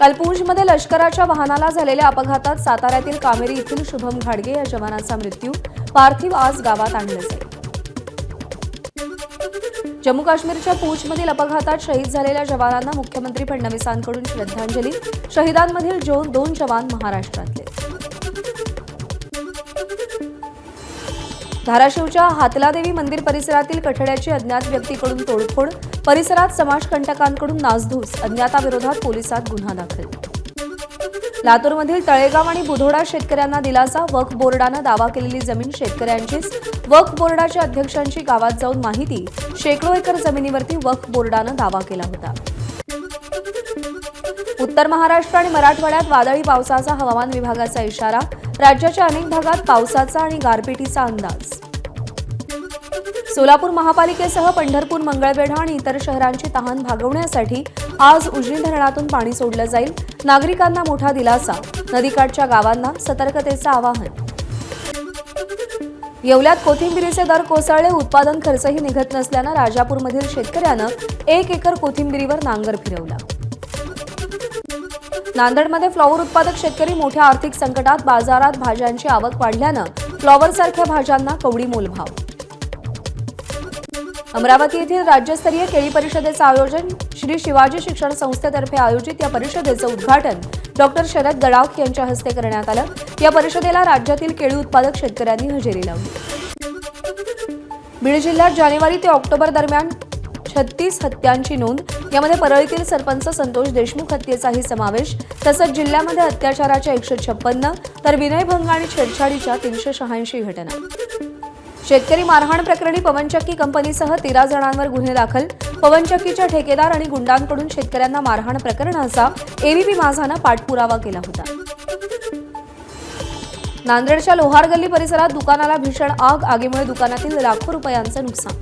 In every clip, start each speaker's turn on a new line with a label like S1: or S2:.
S1: काल पूंजमध्ये लष्कराच्या वाहनाला झालेल्या अपघातात साताऱ्यातील कामेरी येथील शुभम घाडगे या जवानाचा मृत्यू. पार्थिव आज गावात आणलं जाईल जम्मू काश्मीरच्या पूंछमधील अपघातात शहीद झालेल्या जवानांना मुख्यमंत्री फडणवीसांकडून श्रद्धांजली. शहीदांमधील जो दोन जवान महाराष्ट्रातले. धाराशिवच्या हातलादेवी मंदिर परिसरातील कठड्याची अज्ञात व्यक्तीकडून तोडफोड परिसरात समाजकंटकांकडून नासधूस अज्ञाताविरोधात पोलिसात गुन्हा दाखल. लातूरमधील तळेगाव आणि बुधोडा शेतकऱ्यांना दिलासा वक्फ बोर्डानं दावा केलेली जमीन शेतकऱ्यांचीच वक्फ बोर्डाच्या अध्यक्षांची गावात जाऊन माहिती शेकडो एकर जमिनीवरती वक्फ बोर्डानं दावा केला होता. उत्तर महाराष्ट्र आणि मराठवाड्यात वादळी पावसाचा हवामान विभागाचा इशारा राज्याच्या अनेक भागात पावसाचा आणि गारपिटीचा अंदाज. सोलापूर महापालिकेसह पंढरपूर मंगळवेढा आणि इतर शहरांची तहान भागवण्यासाठी आज उजनी धरणातून पाणी सोडलं जाईल. नागरिकांना मोठा दिलासा. नदीकाठच्या गावांना सतर्कतेचं आवाहन. येवल्यात कोथिंबिरीचे दर कोसळले उत्पादन खर्चही निघत नसल्यानं राजापूरमधील शेतकऱ्यानं एक एकर कोथिंबिरीवर नांगर फिरवला. नांदेडमध्ये फ्लॉवर उत्पादक शेतकरी मोठ्या आर्थिक संकटात बाजारात भाज्यांची आवक वाढल्यानं फ्लॉवरसारख्या भाज्यांना कवडी मोलभाव. अमरावती येथील राज्यस्तरीय केळी परिषदेचं आयोजन श्री शिवाजी शिक्षण संस्थेतर्फे आयोजित या परिषदेचं उद्घाटन डॉक्टर शरद गडाख यांच्या हस्ते करण्यात आलं. या परिषदेला राज्यातील केळी उत्पादक शेतकऱ्यांनी हजेरी लावली. बीड जिल्ह्यात जानेवारी ते ऑक्टोबर दरम्यान छत्तीस हत्यांची नोंद. यामध्ये परळीतील सरपंच संतोष देशमुख हत्येचाही समावेश. तसंच जिल्ह्यामध्ये अत्याचाराच्या एकशे छप्पन्न तर विनयभंग आणि छेडछाडीच्या तीनशे शहाऐंशी घटना. शेतकरी मारहाण प्रकरणी पवनचक्की कंपनीसह तेरा जणांवर गुन्हे दाखल. पवनचक्कीच्या ठेकेदार आणि गुंडांकडून शेतकऱ्यांना मारहाण प्रकरणाचा एबीपी माझानं पाठपुरावा केला होता. नांदेडच्या लोहार गल्ली परिसरात दुकानाला भीषण आग आगीमुळे दुकानातील लाखो रुपयांचं नुकसान.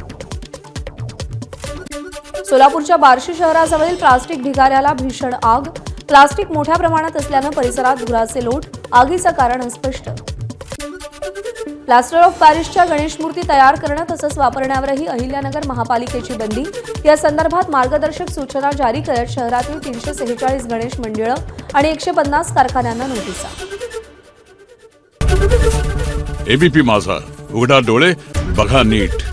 S1: सोलापूरच्या बार्शी शहराजवळील प्लास्टिक ढिगाऱ्याला भीषण आग. प्लास्टिक मोठ्या प्रमाणात असल्यानं परिसरात धुराचे लोट. आगीचं कारण अस्पष्ट. प्लास्टर ऑफ पॅरिसच्या गणेश मूर्ती तयार करणं तसंच वापरण्यावरही अहिल्यानगर महापालिकेची बंदी. या संदर्भात मार्गदर्शक सूचना जारी करत शहरातील तीनशे सेहेचाळीस गणेश मंडळं आणि एकशे पन्नास कारखान्यांना नोटिसा.
S2: एबीपी माझा. उघडा डोळे बघा नीट.